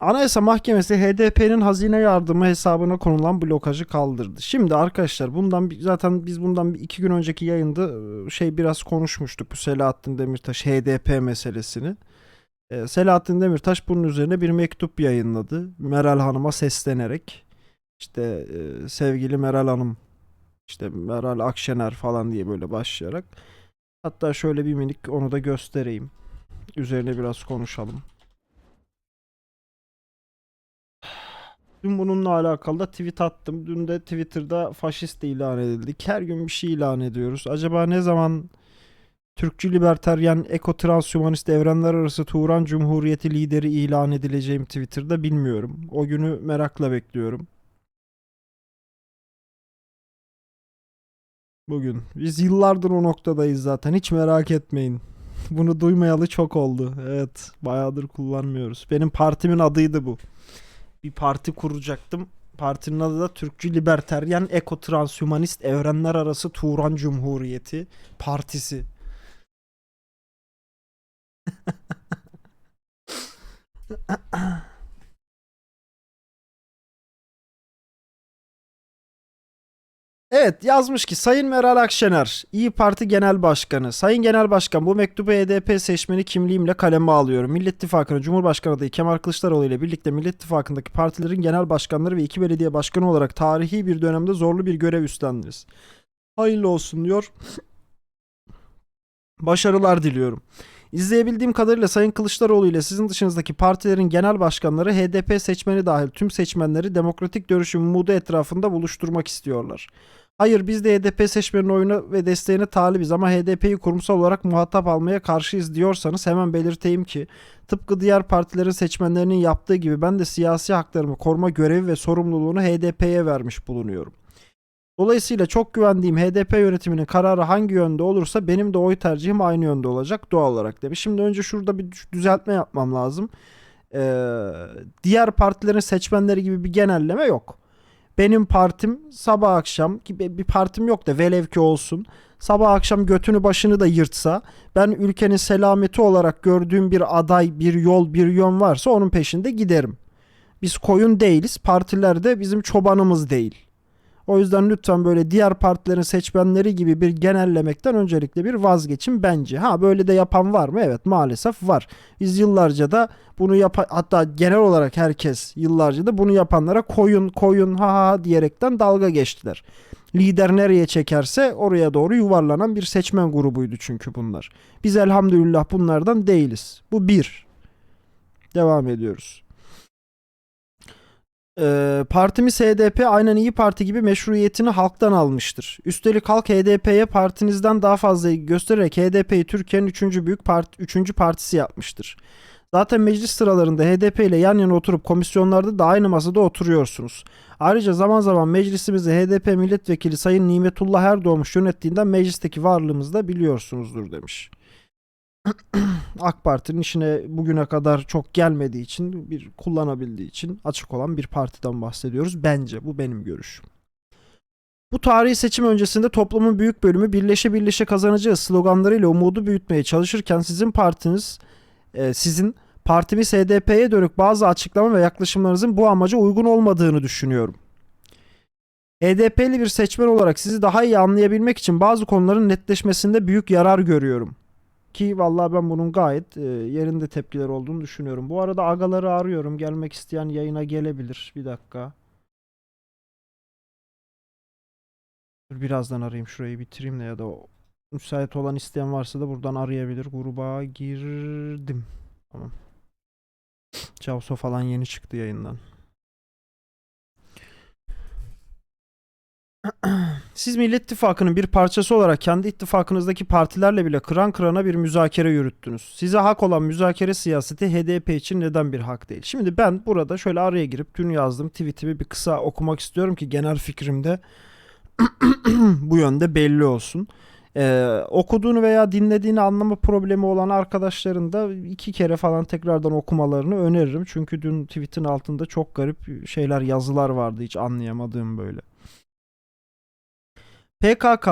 Anayasa Mahkemesi HDP'nin hazine yardımı hesabına konulan blokajı kaldırdı. Şimdi arkadaşlar bundan zaten biz bundan iki gün önceki yayında e, şey biraz konuşmuştuk bu Selahattin Demirtaş HDP meselesini. E, Selahattin Demirtaş bunun üzerine bir mektup yayınladı. Meral Hanım'a seslenerek işte e, sevgili Meral Hanım işte Meral Akşener falan diye böyle başlayarak hatta şöyle bir minik onu da göstereyim. Üzerine biraz konuşalım. Dün bununla alakalı da tweet attım. Dün de Twitter'da faşist ilan edildik. Her gün bir şey ilan ediyoruz. Acaba ne zaman Türkçü liberteryen ekotranshumanist evrenler arası Turan Cumhuriyeti lideri ilan edileceğim Twitter'da bilmiyorum. O günü merakla bekliyorum. Bugün. Biz yıllardır o noktadayız zaten. Hiç merak etmeyin. Bunu duymayalı çok oldu. Evet, bayağıdır kullanmıyoruz. Benim partimin adıydı bu bir parti kuracaktım. Partinin adı da Türkçü Liberteryen Ekotranshumanist Evrenler Arası Turan Cumhuriyeti Partisi. Evet yazmış ki Sayın Meral Akşener, İyi Parti Genel Başkanı. Sayın Genel Başkan bu mektubu HDP seçmeni kimliğimle kaleme alıyorum. Millet İttifakı'nın Cumhurbaşkanı adayı Kemal Kılıçdaroğlu ile birlikte Millet İttifakı'ndaki partilerin genel başkanları ve iki belediye başkanı olarak tarihi bir dönemde zorlu bir görev üstlendiniz. Hayırlı olsun diyor. Başarılar diliyorum. İzleyebildiğim kadarıyla Sayın Kılıçdaroğlu ile sizin dışınızdaki partilerin genel başkanları HDP seçmeni dahil tüm seçmenleri demokratik dönüşüm umudu etrafında buluşturmak istiyorlar. Hayır biz de HDP seçmenin oyuna ve desteğine talibiz ama HDP'yi kurumsal olarak muhatap almaya karşıyız diyorsanız hemen belirteyim ki tıpkı diğer partilerin seçmenlerinin yaptığı gibi ben de siyasi haklarımı koruma görevi ve sorumluluğunu HDP'ye vermiş bulunuyorum. Dolayısıyla çok güvendiğim HDP yönetiminin kararı hangi yönde olursa benim de oy tercihim aynı yönde olacak doğal olarak demiş. Şimdi önce şurada bir düzeltme yapmam lazım. Ee, diğer partilerin seçmenleri gibi bir genelleme yok. Benim partim sabah akşam gibi bir partim yok da velev ki olsun. Sabah akşam götünü başını da yırtsa ben ülkenin selameti olarak gördüğüm bir aday, bir yol, bir yön varsa onun peşinde giderim. Biz koyun değiliz. Partiler de bizim çobanımız değil. O yüzden lütfen böyle diğer partilerin seçmenleri gibi bir genellemekten öncelikle bir vazgeçin bence. Ha böyle de yapan var mı? Evet maalesef var. Biz yıllarca da bunu yap hatta genel olarak herkes yıllarca da bunu yapanlara koyun koyun ha ha diyerekten dalga geçtiler. Lider nereye çekerse oraya doğru yuvarlanan bir seçmen grubuydu çünkü bunlar. Biz elhamdülillah bunlardan değiliz. Bu bir. Devam ediyoruz. Partimiz HDP aynen İyi Parti gibi meşruiyetini halktan almıştır. Üstelik halk HDP'ye partinizden daha fazla göstererek HDP'yi Türkiye'nin 3. büyük part 3. partisi yapmıştır. Zaten meclis sıralarında HDP ile yan yana oturup komisyonlarda da aynı masada oturuyorsunuz. Ayrıca zaman zaman meclisimizi HDP milletvekili Sayın Nimetullah Erdoğmuş yönettiğinden meclisteki varlığımızı da biliyorsunuzdur demiş. AK Parti'nin işine bugüne kadar çok gelmediği için bir kullanabildiği için açık olan bir partiden bahsediyoruz. Bence bu benim görüşüm. Bu tarihi seçim öncesinde toplumun büyük bölümü birleşe birleşe kazanacağız sloganlarıyla umudu büyütmeye çalışırken sizin partiniz e, sizin partimiz HDP'ye dönük bazı açıklama ve yaklaşımlarınızın bu amaca uygun olmadığını düşünüyorum. HDP'li bir seçmen olarak sizi daha iyi anlayabilmek için bazı konuların netleşmesinde büyük yarar görüyorum. Ki vallahi ben bunun gayet e, yerinde tepkiler olduğunu düşünüyorum. Bu arada agaları arıyorum. Gelmek isteyen yayına gelebilir. Bir dakika. Dur birazdan arayayım. Şurayı bitireyim de ya da müsait olan isteyen varsa da buradan arayabilir. Gruba girdim. Tamam. Cavso falan yeni çıktı yayından. Siz Millet İttifakı'nın bir parçası olarak kendi ittifakınızdaki partilerle bile kıran kırana bir müzakere yürüttünüz. Size hak olan müzakere siyaseti HDP için neden bir hak değil? Şimdi ben burada şöyle araya girip dün yazdığım tweetimi bir kısa okumak istiyorum ki genel fikrimde bu yönde belli olsun. Ee, okuduğunu veya dinlediğini anlama problemi olan arkadaşların da iki kere falan tekrardan okumalarını öneririm. Çünkü dün tweetin altında çok garip şeyler yazılar vardı hiç anlayamadığım böyle. PKK,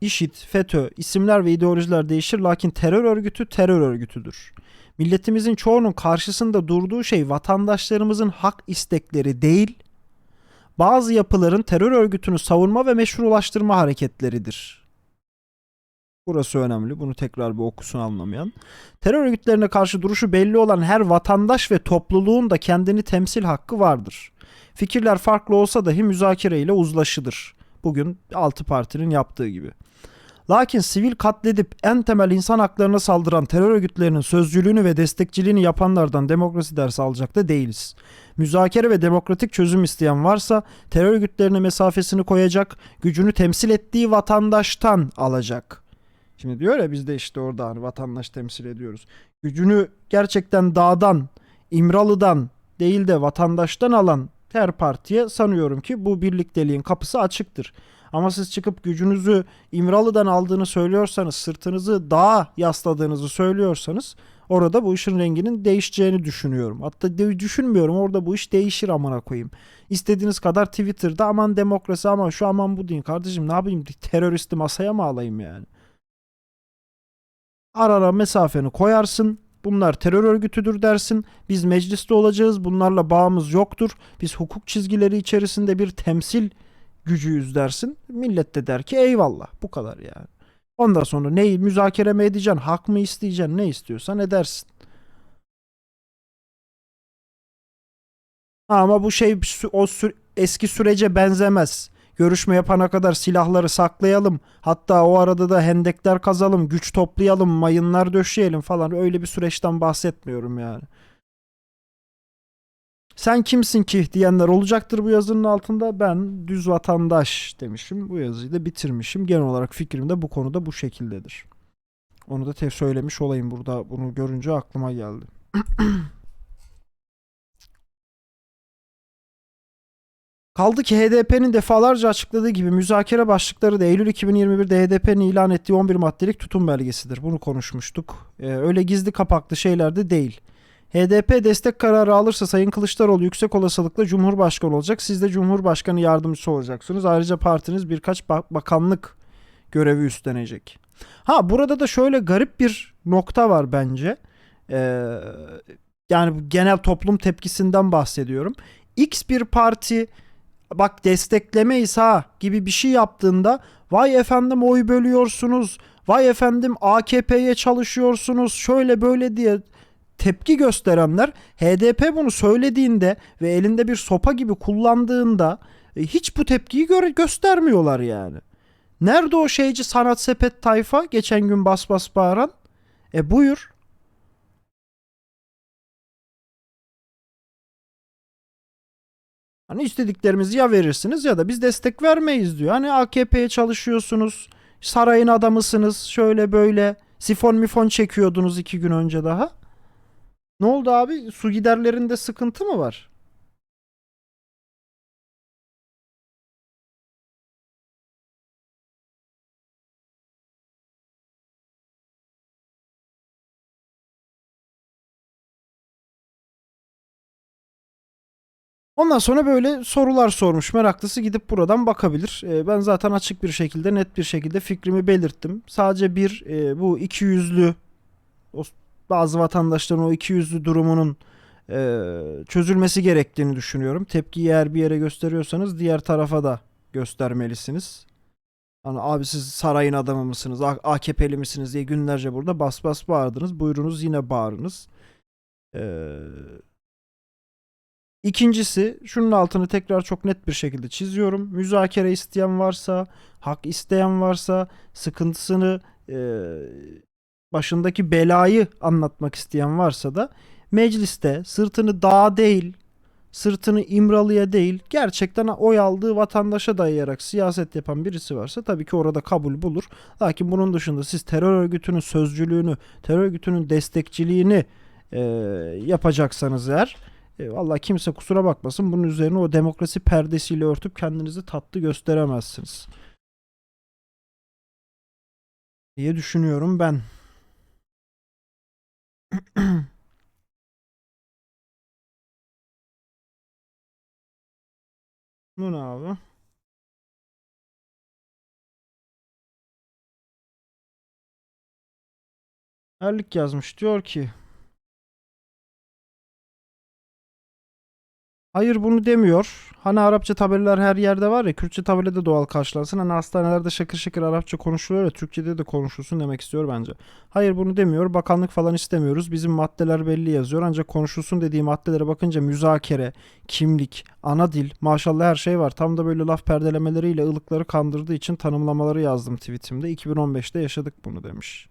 IŞİD, FETÖ isimler ve ideolojiler değişir lakin terör örgütü terör örgütüdür. Milletimizin çoğunun karşısında durduğu şey vatandaşlarımızın hak istekleri değil, bazı yapıların terör örgütünü savunma ve meşrulaştırma hareketleridir. Burası önemli. Bunu tekrar bir okusun anlamayan. Terör örgütlerine karşı duruşu belli olan her vatandaş ve topluluğun da kendini temsil hakkı vardır. Fikirler farklı olsa dahi müzakere ile uzlaşılır. Bugün altı partinin yaptığı gibi. Lakin sivil katledip en temel insan haklarına saldıran terör örgütlerinin sözcülüğünü ve destekçiliğini yapanlardan demokrasi dersi alacak da değiliz. Müzakere ve demokratik çözüm isteyen varsa terör örgütlerine mesafesini koyacak, gücünü temsil ettiği vatandaştan alacak. Şimdi diyor ya biz de işte orada hani vatandaş temsil ediyoruz. Gücünü gerçekten dağdan, İmralı'dan değil de vatandaştan alan her partiye sanıyorum ki bu birlikteliğin kapısı açıktır. Ama siz çıkıp gücünüzü İmralı'dan aldığını söylüyorsanız, sırtınızı dağa yasladığınızı söylüyorsanız orada bu işin renginin değişeceğini düşünüyorum. Hatta de- düşünmüyorum orada bu iş değişir amına koyayım. İstediğiniz kadar Twitter'da aman demokrasi aman şu aman bu deyin. Kardeşim ne yapayım teröristi masaya mı alayım yani? Arara mesafeni koyarsın. Bunlar terör örgütüdür dersin. Biz mecliste olacağız. Bunlarla bağımız yoktur. Biz hukuk çizgileri içerisinde bir temsil gücüyüz dersin. Millet de der ki eyvallah. Bu kadar yani. Ondan sonra neyi müzakere mi edeceksin? Hak mı isteyeceksin? Ne istiyorsan edersin. Ama bu şey o sü- eski sürece benzemez. Görüşme yapana kadar silahları saklayalım. Hatta o arada da hendekler kazalım, güç toplayalım, mayınlar döşeyelim falan. Öyle bir süreçten bahsetmiyorum yani. Sen kimsin ki diyenler olacaktır bu yazının altında. Ben düz vatandaş demişim. Bu yazıyı da bitirmişim. Genel olarak fikrim de bu konuda bu şekildedir. Onu da söylemiş olayım burada. Bunu görünce aklıma geldi. Kaldı ki HDP'nin defalarca açıkladığı gibi müzakere başlıkları da Eylül 2021'de HDP'nin ilan ettiği 11 maddelik tutum belgesidir. Bunu konuşmuştuk. Ee, öyle gizli kapaklı şeyler de değil. HDP destek kararı alırsa Sayın Kılıçdaroğlu yüksek olasılıkla Cumhurbaşkanı olacak. Siz de Cumhurbaşkanı yardımcısı olacaksınız. Ayrıca partiniz birkaç ba- bakanlık görevi üstlenecek. Ha burada da şöyle garip bir nokta var bence. Ee, yani genel toplum tepkisinden bahsediyorum. X bir parti bak desteklemeyiz ha gibi bir şey yaptığında vay efendim oy bölüyorsunuz. Vay efendim AKP'ye çalışıyorsunuz. Şöyle böyle diye tepki gösterenler HDP bunu söylediğinde ve elinde bir sopa gibi kullandığında e, hiç bu tepkiyi gö- göstermiyorlar yani. Nerede o şeyci sanat sepet tayfa geçen gün bas bas bağıran? E buyur. Hani istediklerimizi ya verirsiniz ya da biz destek vermeyiz diyor. Hani AKP'ye çalışıyorsunuz, sarayın adamısınız, şöyle böyle sifon mifon çekiyordunuz iki gün önce daha. Ne oldu abi? Su giderlerinde sıkıntı mı var? Ondan sonra böyle sorular sormuş. Meraklısı gidip buradan bakabilir. Ee, ben zaten açık bir şekilde, net bir şekilde fikrimi belirttim. Sadece bir e, bu iki yüzlü bazı vatandaşların o iki yüzlü durumunun e, çözülmesi gerektiğini düşünüyorum. Tepkiyi eğer bir yere gösteriyorsanız diğer tarafa da göstermelisiniz. Hani abi siz sarayın adamı mısınız, AKP'li misiniz diye günlerce burada bas bas bağırdınız. Buyurunuz yine bağırınız. Eee İkincisi şunun altını tekrar çok net bir şekilde çiziyorum. Müzakere isteyen varsa, hak isteyen varsa, sıkıntısını e, başındaki belayı anlatmak isteyen varsa da mecliste sırtını dağa değil, sırtını İmralı'ya değil, gerçekten oy aldığı vatandaşa dayayarak siyaset yapan birisi varsa tabii ki orada kabul bulur. Lakin bunun dışında siz terör örgütünün sözcülüğünü, terör örgütünün destekçiliğini e, yapacaksanız eğer e, vallahi kimse kusura bakmasın bunun üzerine o demokrasi perdesiyle örtüp kendinizi tatlı gösteremezsiniz. diye düşünüyorum ben. Bu ne abi? Erlik yazmış diyor ki Hayır bunu demiyor. Hani Arapça tabelalar her yerde var ya Kürtçe tabela de doğal karşılansın. Hani hastanelerde şakır şakır Arapça konuşuluyor ya Türkçe'de de konuşulsun demek istiyor bence. Hayır bunu demiyor. Bakanlık falan istemiyoruz. Bizim maddeler belli yazıyor. Ancak konuşulsun dediği maddelere bakınca müzakere, kimlik, ana dil maşallah her şey var. Tam da böyle laf perdelemeleriyle ılıkları kandırdığı için tanımlamaları yazdım tweetimde. 2015'te yaşadık bunu demiş.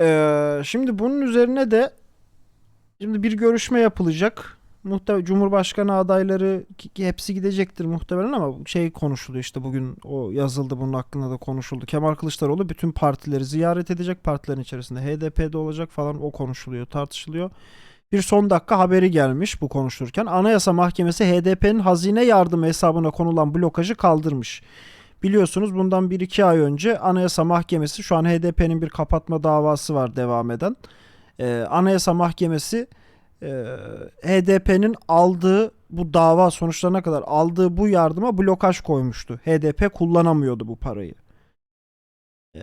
Ee, şimdi bunun üzerine de şimdi bir görüşme yapılacak. Muhte Cumhurbaşkanı adayları hepsi gidecektir muhtemelen ama şey konuşuluyor işte bugün o yazıldı bunun hakkında da konuşuldu. Kemal Kılıçdaroğlu bütün partileri ziyaret edecek partilerin içerisinde HDP'de olacak falan o konuşuluyor tartışılıyor. Bir son dakika haberi gelmiş bu konuşulurken. Anayasa Mahkemesi HDP'nin hazine yardımı hesabına konulan blokajı kaldırmış. Biliyorsunuz bundan 1-2 ay önce Anayasa Mahkemesi şu an HDP'nin bir kapatma davası var devam eden. Ee, Anayasa Mahkemesi e, HDP'nin aldığı bu dava sonuçlarına kadar aldığı bu yardıma blokaj koymuştu. HDP kullanamıyordu bu parayı. Ee,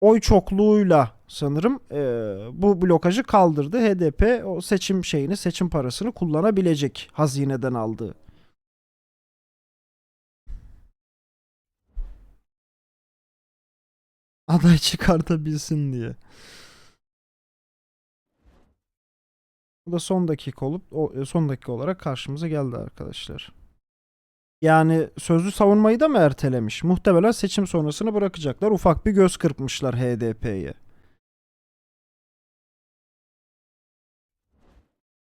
oy çokluğuyla sanırım e, bu blokajı kaldırdı. HDP o seçim şeyini, seçim parasını kullanabilecek hazineden aldığı. Aday çıkartabilsin diye. Bu da son dakika olup e, son dakika olarak karşımıza geldi arkadaşlar. Yani sözlü savunmayı da mı ertelemiş? Muhtemelen seçim sonrasını bırakacaklar. Ufak bir göz kırpmışlar HDP'ye.